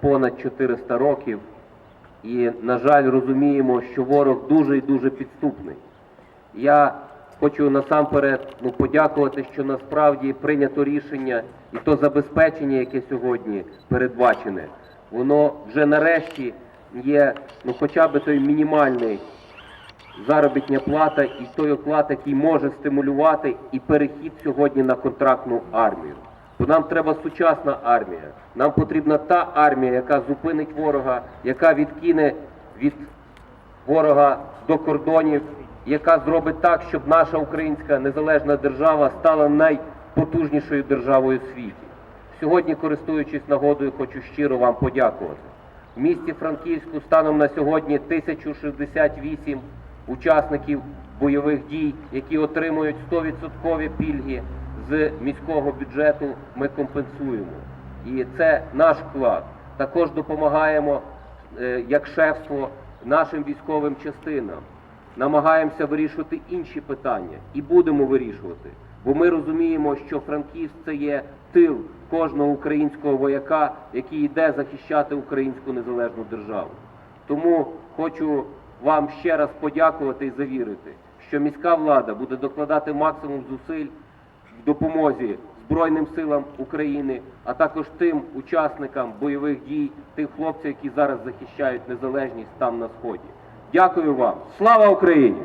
понад 400 років. І, на жаль, розуміємо, що ворог дуже і дуже підступний. Я хочу насамперед ну, подякувати, що насправді прийнято рішення і то забезпечення, яке сьогодні передбачене, воно вже нарешті є ну, хоча б той мінімальний заробітня плата і той оклад, який може стимулювати і перехід сьогодні на контрактну армію. Бо нам треба сучасна армія. Нам потрібна та армія, яка зупинить ворога, яка відкине від ворога до кордонів, яка зробить так, щоб наша українська незалежна держава стала найпотужнішою державою у світі. Сьогодні, користуючись нагодою, хочу щиро вам подякувати. В місті Франківську станом на сьогодні 1068 учасників бойових дій, які отримують 100% пільги з міського бюджету, ми компенсуємо. І це наш вклад. Також допомагаємо е, як шефство нашим військовим частинам. Намагаємося вирішувати інші питання і будемо вирішувати. Бо ми розуміємо, що Франківськ це є тил кожного українського вояка, який йде захищати українську незалежну державу. Тому хочу вам ще раз подякувати і завірити, що міська влада буде докладати максимум зусиль в допомозі Збройним силам України, а також тим учасникам бойових дій, тих хлопців, які зараз захищають незалежність там на сході. Дякую вам. Слава Україні!